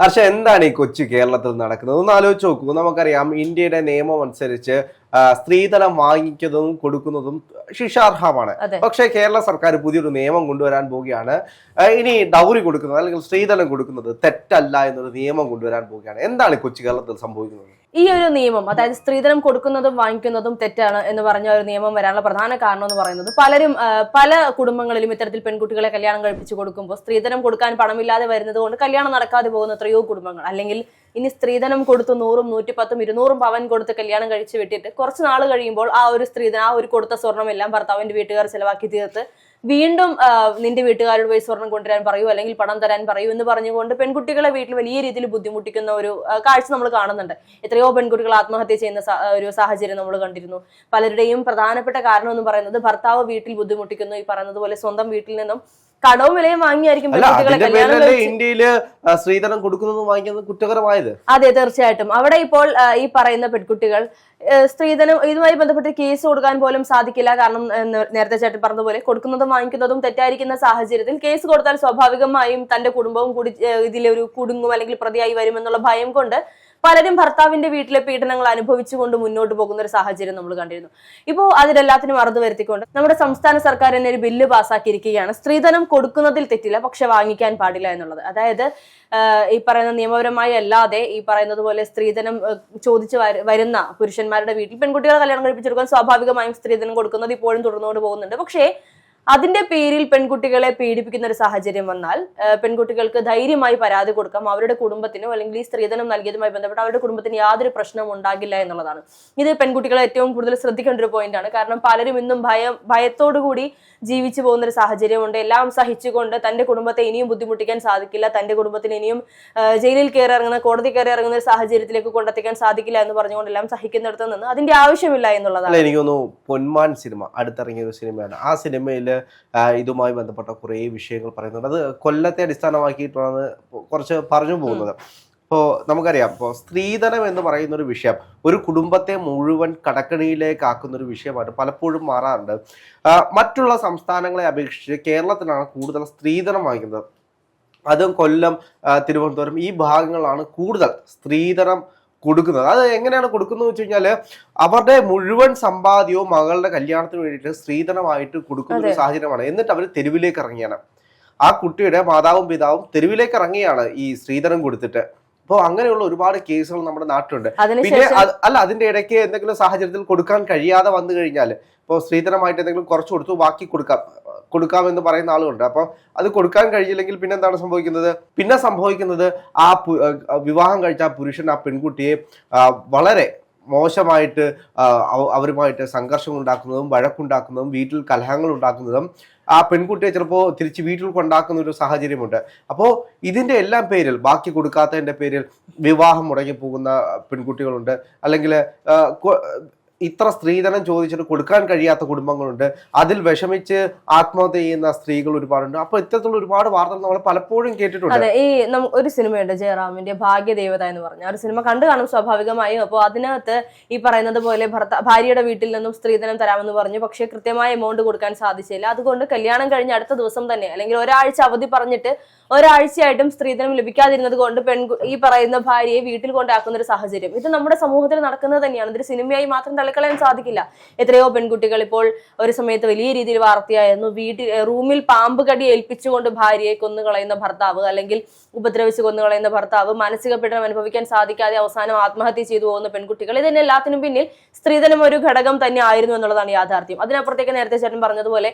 ഹർഷ എന്താണ് ഈ കൊച്ചു കേരളത്തിൽ നടക്കുന്നത്? ഒന്ന് ആലോചിച്ച് നോക്കൂ. നമുക്കറിയാം ഇന്ത്യയുടെ നിയമം അനുസരിച്ച് സ്ത്രീധനം വാങ്ങിക്കുന്നതും കൊടുക്കുന്നതും ശിക്ഷാർഹമാണ്. പക്ഷെ കേരള സർക്കാർ പുതിയൊരു നിയമം കൊണ്ടുവരാൻ പോവുകയാണ്. ഇനി ഡൗറി കൊടുക്കുന്നത് അല്ലെങ്കിൽ സ്ത്രീധനം കൊടുക്കുന്നത് തെറ്റല്ല എന്നൊരു നിയമം കൊണ്ടുവരാൻ പോവുകയാണ്. എന്താണ് കൊച്ചു കേരളത്തിൽ സംഭവിക്കുന്നത്? ഈ ഒരു നിയമം അതായത് സ്ത്രീധനം കൊടുക്കുന്നതും വാങ്ങിക്കുന്നതും തെറ്റാണ് എന്ന് പറഞ്ഞ ഒരു നിയമം വരാനുള്ള പ്രധാന കാരണം എന്ന് പറയുന്നത്. പലരും പല കുടുംബങ്ങളിലും ഇത്തരത്തിൽ പെൺകുട്ടികളെ കല്യാണം കഴിപ്പിച്ച് കൊടുക്കുമ്പോൾ സ്ത്രീധനം കൊടുക്കാൻ പണമില്ലാതെ വരുന്നത് കൊണ്ട് കല്യാണം നടക്കാതെ പോകുന്ന എത്രയോ കുടുംബങ്ങൾ. അല്ലെങ്കിൽ ഇനി സ്ത്രീധനം കൊടുത്ത് നൂറും നൂറ്റിപ്പത്തും ഇരുന്നൂറും പവൻ കൊടുത്ത് കല്യാണം കഴിച്ചു വിട്ടിട്ട് കുറച്ച് നാൾ കഴിയുമ്പോൾ ആ ഒരു സ്ത്രീധനം ആ ഒരു കൊടുത്ത സ്വർണം എല്ലാം ഭർത്താവിന്റെ വീട്ടുകാർ ചെലവാക്കി തീർത്ത് വീണ്ടും നിന്റെ വീട്ടുകാരോട് പോയി സ്വർണം കൊണ്ടുവരാൻ പറയൂ അല്ലെങ്കിൽ പണം തരാൻ പറയൂ എന്ന് പറഞ്ഞുകൊണ്ട് പെൺകുട്ടികളെ വീട്ടിൽ വലിയ രീതിയിൽ ബുദ്ധിമുട്ടിക്കുന്ന ഒരു കാഴ്ച നമ്മൾ കാണുന്നുണ്ട്. എത്രയോ പെൺകുട്ടികൾ ആത്മഹത്യ ചെയ്യുന്ന ഒരു സാഹചര്യം നമ്മൾ കണ്ടിരുന്നു. പലരുടെയും പ്രധാനപ്പെട്ട കാരണം എന്ന് പറയുന്നത് ഭർത്താവ് വീട്ടിൽ ബുദ്ധിമുട്ടിക്കുന്നു. ഈ പറയുന്നത് പോലെ സ്വന്തം വീട്ടിൽ നിന്നും കടവും വിലയും വാങ്ങിയായിരിക്കും ഇന്ത്യയിൽ സ്ത്രീധനം കൊടുക്കുന്നതും വാങ്ങിക്കുന്നതും കുറ്റകരമായത്? അതെ തീർച്ചയായിട്ടും. അവിടെ ഇപ്പോൾ ഈ പറയുന്ന പെൺകുട്ടികൾ സ്ത്രീധനം ഇതുമായി ബന്ധപ്പെട്ട് കേസ് കൊടുക്കാൻ പോലും സാധിക്കില്ല. കാരണം നേരത്തെ ചേട്ടൻ പറഞ്ഞതുപോലെ കൊടുക്കുന്നതും വാങ്ങിക്കുന്നതും തെറ്റായിരിക്കുന്ന സാഹചര്യത്തിൽ കേസ് കൊടുത്താൽ സ്വാഭാവികമായും തന്റെ കുടുംബവും കൂടി ഇതിലൊരു കുടുങ്ങും അല്ലെങ്കിൽ പ്രതിയായി വരുമെന്നുള്ള ഭയം കൊണ്ട് പലരും ഭർത്താവിന്റെ വീട്ടിലെ പീഡനങ്ങൾ അനുഭവിച്ചുകൊണ്ട് മുന്നോട്ട് പോകുന്ന ഒരു സാഹചര്യം നമ്മൾ കണ്ടിരുന്നു. ഇപ്പോൾ അതിലെല്ലാത്തിനും അറുതു വരുത്തിക്കൊണ്ട് നമ്മുടെ സംസ്ഥാന സർക്കാർ തന്നെ ഒരു ബില്ല് പാസ്സാക്കിയിരിക്കുകയാണ്. സ്ത്രീധനം കൊടുക്കുന്നതിൽ തെറ്റില്ല പക്ഷെ വാങ്ങിക്കാൻ പാടില്ല എന്നുള്ളത്. അതായത് ഈ പറയുന്ന നിയമപരമായി അല്ലാതെ ഈ പറയുന്നത് പോലെ സ്ത്രീധനം ചോദിച്ചു വരുന്ന പുരുഷന്മാരുടെ വീട്ടിൽ പെൺകുട്ടികളെ കല്യാണം കഴിപ്പിച്ചെടുക്കാൻ സ്വാഭാവികമായും സ്ത്രീധനം കൊടുക്കുന്നത് ഇപ്പോഴും തുടർന്നുകൊണ്ട് പോകുന്നുണ്ട്. പക്ഷേ അതിന്റെ പേരിൽ പെൺകുട്ടികളെ പീഡിപ്പിക്കുന്ന ഒരു സാഹചര്യം വന്നാൽ പെൺകുട്ടികൾക്ക് ധൈര്യമായി പരാതി കൊടുക്കാം. അവരുടെ കുടുംബത്തിനോ അല്ലെങ്കിൽ ഈ സ്ത്രീധനം നൽകിയതുമായി ബന്ധപ്പെട്ട് അവരുടെ കുടുംബത്തിന് യാതൊരു പ്രശ്നവും ഉണ്ടാകില്ല എന്നുള്ളതാണ്. ഇത് പെൺകുട്ടികളെ ഏറ്റവും കൂടുതൽ ശ്രദ്ധിക്കേണ്ട ഒരു പോയിന്റ് ആണ്. കാരണം പലരും ഇന്നും ഭയം ഭയത്തോടു കൂടി ജീവിച്ചു പോകുന്ന ഒരു സാഹചര്യമുണ്ട്. എല്ലാം സഹിച്ചുകൊണ്ട് തന്റെ കുടുംബത്തെ ഇനിയും ബുദ്ധിമുട്ടിക്കാൻ സാധിക്കില്ല. തന്റെ കുടുംബത്തിന് ഇനിയും ജയിലിൽ കയറി ഇറങ്ങുന്ന കോടതി കയറി ഇറങ്ങുന്ന ഒരു സാഹചര്യത്തിലേക്ക് കൊണ്ടെത്തിക്കാൻ സാധിക്കില്ല എന്ന് പറഞ്ഞുകൊണ്ട് എല്ലാം സഹിക്കുന്നിടത്ത് നിന്ന് അതിന്റെ ആവശ്യമില്ല എന്നുള്ളതാണ്. എനിക്ക് തോന്നുന്നു പൊന്മാൻ സിനിമ അടുത്തിറങ്ങിയ ഒരു സിനിമയാണ്. ആ സിനിമയിൽ ഇതുമായി ബന്ധപ്പെട്ട കുറേ വിഷയങ്ങൾ പറയുന്നുണ്ട്. അത് കൊല്ലത്തെ അടിസ്ഥാനമാക്കിയിട്ടാണ് കുറച്ച് പറഞ്ഞു പോകുന്നത്. ഇപ്പോൾ നമുക്കറിയാം ഇപ്പോൾ സ്ത്രീധനം എന്ന് പറയുന്ന ഒരു വിഷയം ഒരു കുടുംബത്തെ മുഴുവൻ കടക്കണിയിലേക്ക് ആക്കുന്ന ഒരു വിഷയമായിട്ട് പലപ്പോഴും മാറാറുണ്ട്. മറ്റുള്ള സംസ്ഥാനങ്ങളെ അപേക്ഷിച്ച് കേരളത്തിലാണ് കൂടുതൽ സ്ത്രീധനം വാങ്ങിക്കുന്നത്. അതും കൊല്ലം തിരുവനന്തപുരം ഈ ഭാഗങ്ങളാണ് കൂടുതൽ സ്ത്രീധനം കൊടുക്കുന്നത്. അത് എങ്ങനെയാണ് കൊടുക്കുന്നത് വെച്ച് കഴിഞ്ഞാൽ അവരുടെ മുഴുവൻ സമ്പാദ്യവും മകളുടെ കല്യാണത്തിന് വേണ്ടിയിട്ട് സ്ത്രീധനമായിട്ട് കൊടുക്കുന്ന ഒരു സാഹചര്യമാണ്. എന്നിട്ട് അവർ തെരുവിലേക്ക് ഇറങ്ങിയാണ്. ആ കുട്ടിയുടെ മാതാവും പിതാവും തെരുവിലേക്ക് ഇറങ്ങിയാണ് ഈ സ്ത്രീധനം കൊടുത്തിട്ട്. അപ്പോൾ അങ്ങനെയുള്ള ഒരുപാട് കേസുകൾ നമ്മുടെ നാട്ടിലുണ്ട്. പിന്നെ അല്ല അതിന്റെ ഇടയ്ക്ക് എന്തെങ്കിലും സാഹചര്യത്തിൽ കൊടുക്കാൻ കഴിയാതെ വന്നു കഴിഞ്ഞാൽ ഇപ്പോൾ സ്ത്രീധനമായിട്ട് എന്തെങ്കിലും കുറച്ച് കൊടുത്തു ബാക്കി കൊടുക്കാം. കൊടുക്കാം എന്ന് പറയുന്ന ആളുകളുണ്ട്. അപ്പം അത് കൊടുക്കാൻ കഴിയില്ലെങ്കിൽ പിന്നെ എന്താണ് സംഭവിക്കുന്നത്? പിന്നെ സംഭവിക്കുന്നത് ആ വിവാഹം കഴിച്ച ആ പുരുഷൻ ആ പെൺകുട്ടിയെ വളരെ മോശമായിട്ട് അവരുമായിട്ട് സംഘർഷം ഉണ്ടാക്കുന്നതും വഴക്കുണ്ടാക്കുന്നതും വീട്ടിൽ കലഹങ്ങൾ ഉണ്ടാക്കുന്നതും ആ പെൺകുട്ടിയെ ചിലപ്പോൾ തിരിച്ച് വീട്ടിൽ കൊണ്ടാക്കുന്ന ഒരു സാഹചര്യമുണ്ട്. അപ്പോൾ ഇതിന്റെ എല്ലാം പേരിൽ ബാക്കി കൊടുക്കാത്തതിന്റെ പേരിൽ വിവാഹം മുടങ്ങി പോകുന്ന പെൺകുട്ടികളുണ്ട്. അല്ലെങ്കിൽ ഇത്ര സ്ത്രീധനം ചോദിച്ചിട്ട് കൊടുക്കാൻ കഴിയാത്ത കുടുംബങ്ങളുണ്ട്. അതിൽ വിഷമിച്ച് ആത്മഹത്യ ചെയ്യുന്ന സ്ത്രീകൾ ഒരുപാടുണ്ട്. അപ്പൊ ഇത്തരത്തിലുള്ള ഒരുപാട് വാർത്തകൾ നമ്മൾ പലപ്പോഴും കേട്ടിട്ടുണ്ട്. അതെ ഈ ഒരു സിനിമയുണ്ട് ജയറാമിന്റെ ഭാഗ്യദേവത എന്ന് പറഞ്ഞ. ഒരു സിനിമ കണ്ടു കാണും സ്വാഭാവികമായും. അപ്പോൾ അതിനകത്ത് ഈ പറയുന്നത് പോലെ ഭർത്ത ഭാര്യയുടെ വീട്ടിൽ നിന്നും സ്ത്രീധനം തരാമെന്ന് പറഞ്ഞു. പക്ഷേ കൃത്യമായ എമൗണ്ട് കൊടുക്കാൻ സാധിച്ചില്ല. അതുകൊണ്ട് കല്യാണം കഴിഞ്ഞ അടുത്ത ദിവസം തന്നെ അല്ലെങ്കിൽ ഒരാഴ്ച അവധി പറഞ്ഞിട്ട് ഒരാഴ്ചയായിട്ടും സ്ത്രീധനം ലഭിക്കാതിരുന്നത് കൊണ്ട് പെൺകു ഈ പറയുന്ന ഭാര്യയെ വീട്ടിൽ കൊണ്ടാക്കുന്ന ഒരു സാഹചര്യം. ഇത് നമ്മുടെ സമൂഹത്തിൽ നടക്കുന്നത് തന്നെയാണ്. ഇതൊരു സിനിമയായി മാത്രം തള്ളിക്കളയാൻ സാധിക്കില്ല. എത്രയോ പെൺകുട്ടികൾ ഇപ്പോൾ ഒരു സമയത്ത് വലിയ രീതിയിൽ വാർത്തയായിരുന്നു. വീട്ടിൽ റൂമിൽ പാമ്പ് കടി ഏൽപ്പിച്ചുകൊണ്ട് ഭാര്യയെ കൊന്നുകളയുന്ന ഭർത്താവ് അല്ലെങ്കിൽ ഉപദ്രവിച്ച് കൊന്നുകളയുന്ന ഭർത്താവ് മാനസിക പീഡനം അനുഭവിക്കാൻ സാധിക്കാതെ അവസാനം ആത്മഹത്യ ചെയ്തു പോകുന്ന പെൺകുട്ടികൾ. ഇതിന് എല്ലാത്തിനും പിന്നിൽ സ്ത്രീധനം ഒരു ഘടകം തന്നെ ആയിരുന്നു എന്നുള്ളതാണ് യാഥാർത്ഥ്യം. അതിനപ്പുറത്തേക്ക് നേരത്തെ ചേട്ടൻ പറഞ്ഞതുപോലെ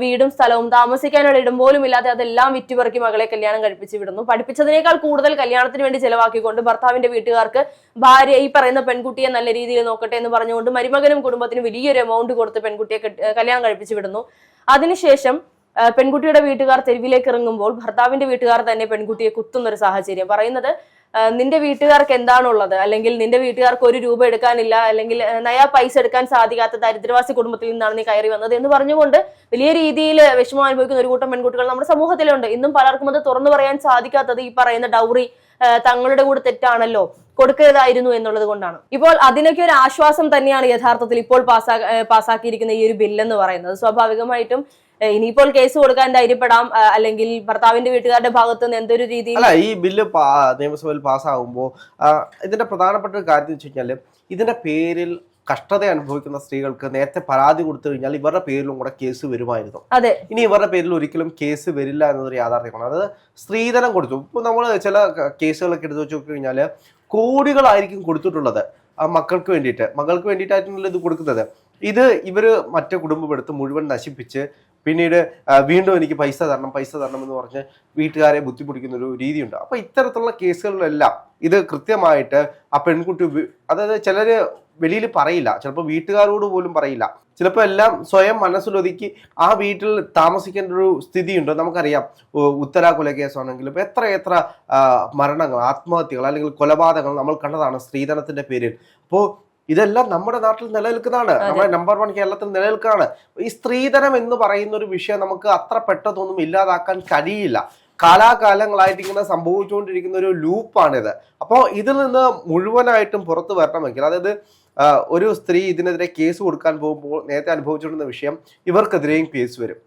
വീടും സ്ഥലവും താമസിക്കാനുള്ള ഇടം പോലും ഇല്ലാതെ അതെല്ലാം വിറ്റുപറക്കി മകളെ കല്യാണം കഴിപ്പിച്ച് വിടുന്നു. പഠിപ്പിച്ചതിനേക്കാൾ കൂടുതൽ കല്യാണത്തിന് വേണ്ടി ചെലവാക്കിക്കൊണ്ട് ഭർത്താവിന്റെ വീട്ടുകാർക്ക് ഭാര്യ ഈ പറയുന്ന പെൺകുട്ടിയെ നല്ല രീതിയിൽ നോക്കട്ടെ എന്ന് പറഞ്ഞുകൊണ്ട് മരുമകനും കുടുംബത്തിന് വലിയൊരു എമൗണ്ട് കൊടുത്ത് പെൺകുട്ടിയെ കല്യാണം കഴിപ്പിച്ച് വിടുന്നു. അതിനുശേഷം പെൺകുട്ടിയുടെ വീട്ടുകാർ തെരുവിലേക്ക് ഇറങ്ങുമ്പോൾ ഭർത്താവിന്റെ വീട്ടുകാർ തന്നെ പെൺകുട്ടിയെ കുത്തുന്ന ഒരു സാഹചര്യം. പറയുന്നത് നിന്റെ വീട്ടുകാർക്ക് എന്താണുള്ളത്? അല്ലെങ്കിൽ നിന്റെ വീട്ടുകാർക്ക് ഒരു രൂപ എടുക്കാനില്ല അല്ലെങ്കിൽ നയാ പൈസ എടുക്കാൻ സാധിക്കാത്ത ദരിദ്രവാസി കുടുംബത്തിൽ നിന്നാണ് നീ കയറി വന്നത് എന്ന് പറഞ്ഞുകൊണ്ട് വലിയ രീതിയിൽ വിഷമം അനുഭവിക്കുന്ന ഒരു കൂട്ടം പെൺകുട്ടികൾ നമ്മുടെ സമൂഹത്തിലുണ്ട്. ഇന്നും പലർക്കും അത് തുറന്നു പറയാൻ സാധിക്കാത്തത് ഈ പറയുന്ന ഡൗറി തങ്ങളുടെ കൂടെ തെറ്റാണല്ലോ കൊടുക്കരുതായിരുന്നു എന്നുള്ളത് കൊണ്ടാണ്. ഇപ്പോൾ അതിനൊക്കെ ഒരു ആശ്വാസം തന്നെയാണ് യഥാർത്ഥത്തിൽ ഇപ്പോൾ പാസ്സാ പാസ്സാക്കിയിരിക്കുന്ന ഈ ഒരു ബില്ലെന്ന് പറയുന്നത്. സ്വാഭാവികമായിട്ടും ഇനിയിപ്പോൾ കേസ് കൊടുക്കാൻ ധൈര്യപ്പെടാം. അല്ലെങ്കിൽ ഭർത്താവിന്റെ വീട്ടുകാരുടെ ഭാഗത്ത് നിന്ന് എന്തൊരു രീതിയിൽ അല്ല ഈ ബില്ല് നിയമസഭയിൽ പാസ്സാകുമ്പോൾ ഇതിന്റെ പ്രധാനപ്പെട്ട ഒരു കാര്യം വെച്ച് കഴിഞ്ഞാൽ ഇതിന്റെ പേരിൽ കഷ്ടത അനുഭവിക്കുന്ന സ്ത്രീകൾക്ക് നേരത്തെ പരാതി കൊടുത്തു കഴിഞ്ഞാൽ ഇവരുടെ പേരിലും കൂടെ കേസ് വരുമായിരുന്നു. അതെ. ഇനി ഇവരുടെ പേരിൽ ഒരിക്കലും കേസ് വരില്ല എന്നതൊരു യാഥാർത്ഥ്യമാണ്. അതായത് സ്ത്രീധനം കൊടുത്തു. ഇപ്പോൾ നമ്മൾ ചില കേസുകളൊക്കെ എടുത്തു വെച്ച് നോക്കി കഴിഞ്ഞാൽ കോടികളായിരിക്കും കൊടുത്തിട്ടുള്ളത് ആ മക്കൾക്ക് വേണ്ടിയിട്ട്. മകൾക്ക് വേണ്ടിയിട്ടായിരുന്നല്ലോ ഇത് കൊടുക്കുന്നത്. ഇത് ഇവർ മറ്റേ കുടുംബം എടുത്ത് മുഴുവൻ നശിപ്പിച്ച് പിന്നീട് വീണ്ടും എനിക്ക് പൈസ തരണം പൈസ തരണം എന്ന് പറഞ്ഞ് വീട്ടുകാരെ ബുദ്ധിമുട്ടിക്കുന്ന ഒരു രീതിയുണ്ട്. അപ്പൊ ഇത്തരത്തിലുള്ള കേസുകളിലെല്ലാം ഇത് കൃത്യമായിട്ട് ആ പെൺകുട്ടി അതായത് ചിലര് വെളിയിൽ പറയില്ല ചിലപ്പോൾ വീട്ടുകാരോട് പോലും പറയില്ല. ചിലപ്പോൾ എല്ലാം സ്വയം മനസ്സിലൊതുക്കി ആ വീട്ടിൽ താമസിക്കേണ്ട ഒരു സ്ഥിതിയുണ്ട്. നമുക്കറിയാം ഉത്തര കൊലക്കേസാണെങ്കിലും എത്ര എത്ര മരണങ്ങൾ ആത്മഹത്യകൾ അല്ലെങ്കിൽ കൊലപാതകങ്ങൾ നമ്മൾ കണ്ടതാണ് സ്ത്രീധനത്തിന്റെ പേരിൽ. അപ്പോൾ ഇതെല്ലാം നമ്മുടെ നാട്ടിൽ നിലനിൽക്കുന്നതാണ്. നമ്മുടെ നമ്പർ വൺ കേരളത്തിൽ നിലനിൽക്കുകയാണ്. ഈ സ്ത്രീധനം എന്ന് പറയുന്ന ഒരു വിഷയം നമുക്ക് അത്ര പെട്ടതൊന്നും ഇല്ലാതാക്കാൻ കഴിയില്ല. കാലാകാലങ്ങളായിട്ട് ഇങ്ങനെ സംഭവിച്ചുകൊണ്ടിരിക്കുന്ന ഒരു ലൂപ്പാണിത്. അപ്പോൾ ഇതിൽ നിന്ന് മുഴുവനായിട്ടും പുറത്തു വരണമെങ്കിൽ അതായത് ഒരു സ്ത്രീ ഇതിനെതിരെ കേസ് കൊടുക്കാൻ പോകുമ്പോൾ നേരത്തെ അനുഭവിച്ചുകൊണ്ടിരുന്ന വിഷയം ഇവർക്കെതിരെയും കേസ് വരും.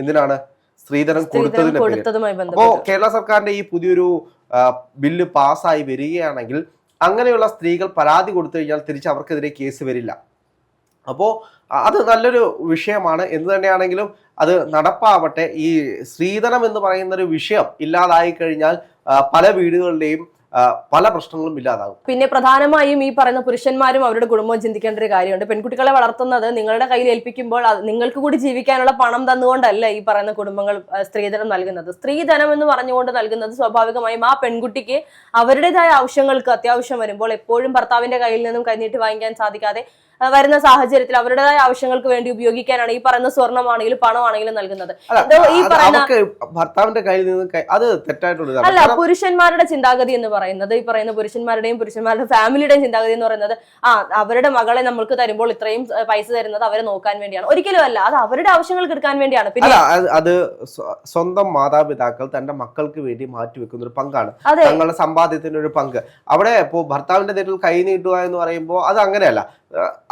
എന്തിനാണ്? സ്ത്രീധനം കൊടുത്തതിന് കൊടുത്തതിന്റെ പേരിൽ കൊടുത്തതുമായി അപ്പോ ബന്ധപ്പെട്ട്. കേരള സർക്കാരിന്റെ ഈ പുതിയൊരു ബില്ല് പാസ്സായി വരികയാണെങ്കിൽ അങ്ങനെയുള്ള സ്ത്രീകൾ പരാതി കൊടുത്തു കഴിഞ്ഞാൽ തിരിച്ച് അവർക്കെതിരെ കേസ് വരില്ല. അപ്പോൾ അത് നല്ലൊരു വിഷയമാണ്. എന്ന് തന്നെയാണെങ്കിലും അത് നടപ്പാവട്ടെ. ഈ സ്ത്രീധനം എന്ന് പറയുന്ന ഒരു വിഷയം ഇല്ലാതായി കഴിഞ്ഞാൽ പല വീടുകളുടെയും പല പ്രശ്നങ്ങളും ഇല്ലാതാകും. പിന്നെ പ്രധാനമായും ഈ പറയുന്ന പുരുഷന്മാരും അവരുടെ കുടുംബവും ചിന്തിക്കേണ്ട ഒരു കാര്യമുണ്ട്. പെൺകുട്ടികളെ വളർത്തുന്നത് നിങ്ങളുടെ കയ്യിൽ ഏൽപ്പിക്കുമ്പോൾ നിങ്ങൾക്ക് കൂടി ജീവിക്കാനുള്ള പണം തന്നുകൊണ്ടല്ല ഈ പറയുന്ന കുടുംബങ്ങൾ സ്ത്രീധനം നൽകുന്നത്. സ്ത്രീധനം എന്ന് പറഞ്ഞുകൊണ്ട് നൽകുന്നത് സ്വാഭാവികമായും ആ പെൺകുട്ടിക്ക് അവരുടേതായ ആവശ്യങ്ങൾക്ക് അത്യാവശ്യം വരുമ്പോൾ എപ്പോഴും ഭർത്താവിന്റെ കയ്യിൽ നിന്നും കൈനീട്ടി വാങ്ങിക്കാൻ സാധിക്കാതെ വരുന്ന സാഹചര്യത്തിൽ അവരുടേതായ ആവശ്യങ്ങൾക്ക് വേണ്ടി ഉപയോഗിക്കാനാണ് ഈ പറയുന്ന സ്വർണമാണെങ്കിലും പണമാണെങ്കിലും നൽകുന്നത്. ഈ പറയുന്ന ഭർത്താവിന്റെ കയ്യിൽ നിന്ന് അത് തെറ്റായിട്ടുള്ള അല്ല പുരുഷന്മാരുടെ ചിന്താഗതി എന്ന് പറയുന്നത് ഈ പറയുന്ന പുരുഷന്മാരുടെയും പുരുഷന്മാരുടെ ഫാമിലിയുടെയും ചിന്താഗതി എന്ന് പറയുന്നത് ആ അവരുടെ മകളെ നമ്മൾക്ക് തരുമ്പോൾ ഇത്രയും പൈസ തരുന്നത് അവരെ നോക്കാൻ വേണ്ടിയാണ്. ഒരിക്കലും അല്ല അത് അവരുടെ ആവശ്യങ്ങൾക്ക് എടുക്കാൻ വേണ്ടിയാണ്. പിന്നെ അത് സ്വന്തം മാതാപിതാക്കൾ തന്റെ മക്കൾക്ക് വേണ്ടി മാറ്റിവെക്കുന്ന ഒരു പങ്കാണ്. അതെ. തങ്ങളുടെ സമ്പാദ്യത്തിന്റെ ഒരു പങ്ക്. അവിടെ ഇപ്പോ ഭർത്താവിന്റെ തെറ്റിൽ കൈ നീട്ടുക എന്ന് പറയുമ്പോൾ അത് അങ്ങനെയല്ല.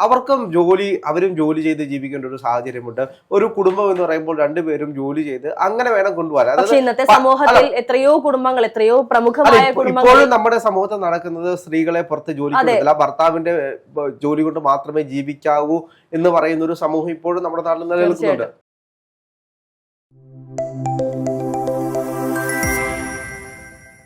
അവർക്കും ജോലി അവരും ജോലി ചെയ്ത് ജീവിക്കേണ്ട ഒരു സാഹചര്യമുണ്ട്. ഒരു കുടുംബം എന്ന് പറയുമ്പോൾ രണ്ടുപേരും ജോലി ചെയ്ത് അങ്ങനെ വേണം കൊണ്ടുപോകാൻ. പക്ഷേ ഇന്നത്തെ സമൂഹത്തിൽ എത്രയോ കുടുംബങ്ങൾ എത്രയോ പ്രമുഖ പ്രമുഖമായ ഇപ്പോഴും നമ്മുടെ സമൂഹത്തിൽ നടക്കുന്നത് സ്ത്രീകളെ പുറത്ത് ജോലി. കൊടുക്കില്ല ഭർത്താവിന്റെ ജോലി കൊണ്ട് മാത്രമേ ജീവിക്കാവൂ എന്ന് പറയുന്ന ഒരു സമൂഹം ഇപ്പോഴും നമ്മുടെ നാട്ടിൽ നിലനിൽക്കുന്നുണ്ട്.